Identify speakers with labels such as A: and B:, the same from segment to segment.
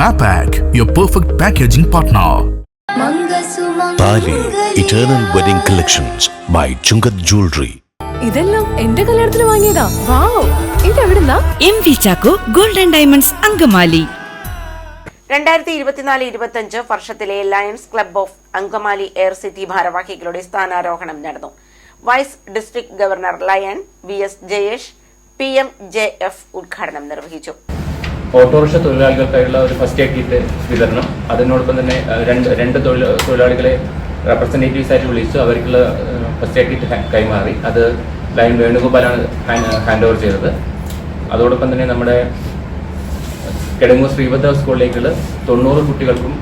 A: Mapac, your perfect packaging partner.
B: Thali eternal wedding collections by Chungath jewellery
C: ഇതെല്ലാം എന്റെ കല്യാണത്തിന് വാങ്ങിയതാ. Wow. ഇതെവിടുന്നാ?
D: M V Chacko golden diamonds Angamaly.
E: രണ്ടായിരത്തി ഇരുപത്തിനാല് ഇരുപത്തിയഞ്ച് വർഷത്തിലെ lions club of Angamaly air city ഭാരവാഹികളുടെ സ്ഥാനാരോഹണം നടന്നു. Vice district governor lion V S Jayesh P M J F ഉദ്ഘാടനം നിർവഹിച്ചു.
F: ഓട്ടോറിക്ഷ തൊഴിലാളികൾക്കായുള്ള ഒരു ഫസ്റ്റ് എയ്ഡ് കിറ്റ് വിതരണം. അതിനോടൊപ്പം തന്നെ രണ്ട് രണ്ട് തൊഴിൽ തൊഴിലാളികളെ റെപ്രസെന്റേറ്റീവ്സ് ആയിട്ട് വിളിച്ചു. അവർക്കുള്ള ഫസ്റ്റ് എയ്ഡ് കിറ്റ് കൈമാറി. അത് ലൈൻ വേണുഗോപാലാണ് ഹാൻഡ് ഓവർ ചെയ്തത്. അതോടൊപ്പം തന്നെ നമ്മുടെ കിടങ്ങൂർ ശ്രീഭദ്ര സ്കൂളിലേക്കുള്ള തൊണ്ണൂറ് കുട്ടികൾക്കും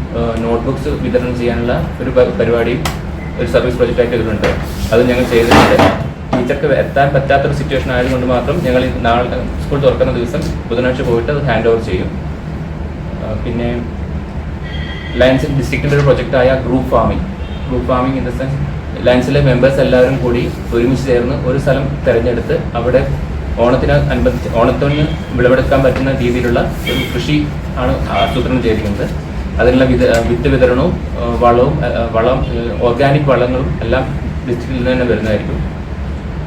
F: നോട്ട്ബുക്സ് വിതരണം ചെയ്യാനുള്ള ഒരു പരിപാടിയും ഒരു സർവീസ് പ്രൊജക്റ്റായിട്ട് ഇതിലുണ്ട്. അത് ഞങ്ങൾ ചെയ്തിട്ടുണ്ട്. ടീച്ചർക്ക് എത്താൻ പറ്റാത്തൊരു സിറ്റുവേഷൻ ആയതുകൊണ്ട് മാത്രം ഞങ്ങൾ നാളെ സ്കൂൾ തുറക്കുന്ന ദിവസം ബുധനാഴ്ച പോയിട്ട് അത് ഹാൻഡ് ഓവർ ചെയ്യും. പിന്നെ ലയൻസ് ഡിസ്ട്രിക്റ്റിന്റെ ഒരു പ്രൊജക്റ്റായ group farming group farming in the sense ലയൻസിലെ members എല്ലാവരും കൂടി ഒരുമിച്ച് ചേർന്ന് ഒരു സ്ഥലം തിരഞ്ഞെടുത്ത് അവിടെ ഓണത്തിന് അനുബന്ധിച്ച് ഓണത്തിന് വിളവെടുക്കാൻ പറ്റുന്ന രീതിയിലുള്ള ഒരു കൃഷി ആണ് ആസൂത്രണം ചെയ്തിരിക്കുന്നത്. അതിനുള്ള വിത വിത്ത് വിതരണവും വളവും വളം ഓർഗാനിക് വളങ്ങളും എല്ലാം ഡിസ്ട്രിക്റ്റിൽ നിന്ന് തന്നെ വരുന്നതായിരിക്കും.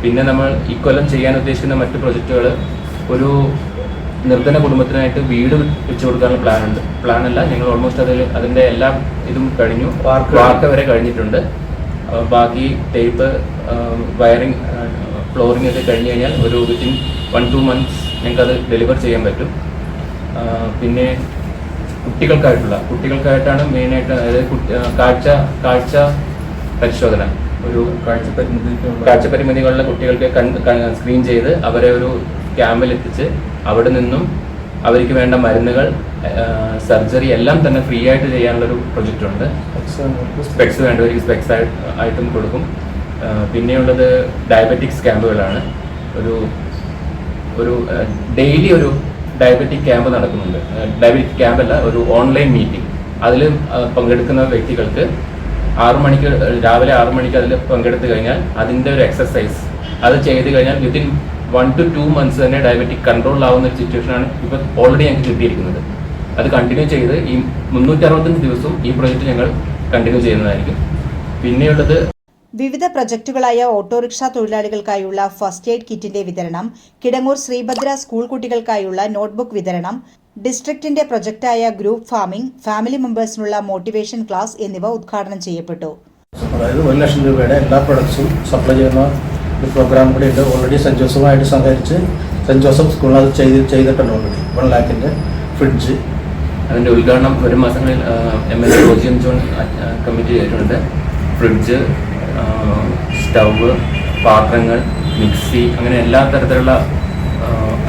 F: പിന്നെ നമ്മൾ ഇക്കൊല്ലം ചെയ്യാൻ ഉദ്ദേശിക്കുന്ന മറ്റ് പ്രൊജക്റ്റുകൾ ഒരു നിർധന കുടുംബത്തിനായിട്ട് വീട് വെച്ചു കൊടുക്കാനുള്ള പ്ലാൻ ഉണ്ട്. പ്ലാൻ അല്ല ഞങ്ങൾ ഓൾമോസ്റ്റ് അതിൽ അതിന്റെ എല്ലാ ഇതും കഴിഞ്ഞു. വാർക്ക വരെ. കഴിഞ്ഞിട്ടുണ്ട്. ബാക്കി ടേപ്പ് വയറിംഗ് ഫ്ലോറിംഗ് ഒക്കെ കഴിഞ്ഞ് കഴിഞ്ഞാൽ ഒരു വിത്തിൻ വൺ ടു മന്ത്സ് ഞങ്ങൾക്ക് അത് ഡെലിവർ ചെയ്യാൻ പറ്റും. പിന്നെ കുട്ടികൾക്കായിട്ടുള്ള കുട്ടികൾക്കായിട്ടാണ് മെയിനായിട്ട് അതായത് കാഴ്ച കാഴ്ച പരിശോധന. ഒരു കാഴ്ചപരിമിതികളുള്ള കുട്ടികൾക്ക് സ്ക്രീൻ ചെയ്ത് അവരെ ഒരു ക്യാമ്പിൽ എത്തിച്ച് അവിടെ നിന്നും അവർക്ക് വേണ്ട മരുന്നുകൾ സർജറി എല്ലാം തന്നെ ഫ്രീ ആയിട്ട് ചെയ്യാനുള്ള ഒരു പ്രൊജക്റ്റ് ഉണ്ട് സ്പെക്സ് വേണ്ടവർക്ക് സ്പെക്സ് ആയിട്ടും കൊടുക്കും. പിന്നെയുള്ളത് ഡയബറ്റിക്സ് ക്യാമ്പുകളാണ് ഒരു ഒരു ഡെയിലി ഒരു ഡയബറ്റിക് ക്യാമ്പ് നടക്കുന്നുണ്ട്. ഡയബറ്റിക് ക്യാമ്പല്ല ഒരു ഓൺലൈൻ മീറ്റിംഗ് അതിൽ പങ്കെടുക്കുന്ന വ്യക്തികൾക്ക് ആറു മണിക്ക് രാവിലെ ആറു മണിക്ക് അതിൽ പങ്കെടുത്തു കഴിഞ്ഞാൽ അതിന്റെ ഒരു എക്സസൈസ് അത് ചെയ്ത് കഴിഞ്ഞാൽ within one two two months തന്നെ ഡയബറ്റിക് കൺട്രോൾ ആവുന്ന ഒരു സിറ്റുവേഷനാണ് ഇപ്പോൾ ഓൾറെഡി ഞങ്ങൾക്ക് കിട്ടിയിരിക്കുന്നത്. അത് കണ്ടിന്യൂ ചെയ്ത് ഈ മുന്നൂറ്റി അറുപത്തഞ്ച് ദിവസവും ഈ പ്രൊജക്റ്റ് ഞങ്ങൾ കണ്ടിന്യൂ ചെയ്യുന്നതായിരിക്കും. പിന്നെയുള്ളത്
G: വിവിധ പ്രൊജക്ടുകളായ ഓട്ടോറിക്ഷ തൊഴിലാളികൾക്കായുള്ള ഫസ്റ്റ് എയ്ഡ് കിറ്റിന്റെ വിതരണം കിടങ്ങൂർ ശ്രീഭദ്ര സ്കൂൾ കുട്ടികൾക്കായുള്ള നോട്ട്ബുക്ക് വിതരണം ഡിസ്ട്രിക്റ്റിന്റെ പ്രൊജക്റ്റായ ഗ്രൂപ്പ് ഫാമിംഗ് ഫാമിലി മെമ്പേഴ്സിനുള്ള മോട്ടിവേഷൻ ക്ലാസ് എന്നിവ ഉദ്ഘാടനം ചെയ്യപ്പെട്ടു.
H: അതായത് ഒരു ലക്ഷം രൂപയുടെ എല്ലാ പ്രൊഡക്ട്സും സപ്ലൈ ചെയ്യുന്ന ഒരു പ്രോഗ്രാം കൂടി ഉണ്ട്. ഓൾറെഡി സെന്റ് ജോസഫുമായിട്ട് സഹകരിച്ച് സെന്റ് ജോസഫ് സ്കൂളിൽ അത് ചെയ്ത് ചെയ്തിട്ടുണ്ട് ഓൾറെഡി വൺ ലാക്കിന്റെ ഫ്രിഡ്ജ്
F: അതിന്റെ ഉദ്ഘാടനം ഒരു മാസങ്ങളിൽ M L A Roji M John committee ചെയ്തിട്ടുണ്ട്. ഫ്രിഡ്ജ് സ്റ്റൗവ് പാത്രങ്ങൾ മിക്സി അങ്ങനെ എല്ലാ തരത്തിലുള്ള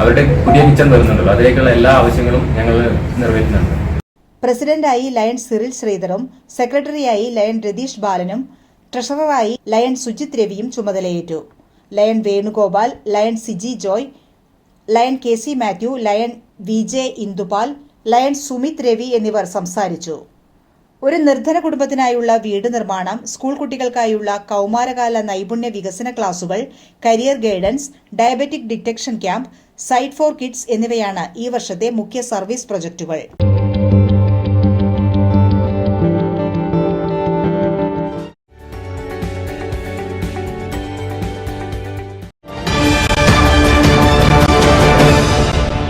F: അവരുടെ പുതിയ കിച്ചൺ വരുന്നുണ്ടല്ലോ. അതിലേക്കുള്ള എല്ലാ ആവശ്യങ്ങളും ഞങ്ങൾ നിറവേറ്റുന്നുണ്ട്.
G: പ്രസിഡന്റായി ലയൺ സിറിൽ ശ്രീധറും സെക്രട്ടറിയായി ലയൺ രതീഷ് ബാലനും ട്രഷററായി ലയൺ സുജിത് രവിയും ചുമതലയേറ്റു. Lion Venugopal lion Siji Joy lion K C Mathew lion V J Indupal lion Sumith Ravi എന്നിവർ സംസാരിച്ചു. ഒരു നിർധന കുടുംബത്തിനായുള്ള വീട് നിർമ്മാണം സ്കൂൾ കുട്ടികൾക്കായുള്ള കൗമാരകാല നൈപുണ്യ വികസന ക്ലാസുകൾ career guidance diabetic detection camp sight for kids എന്നിവയാണ് ഈ വർഷത്തെ മുഖ്യ സർവീസ് പ്രൊജക്ടുകൾ.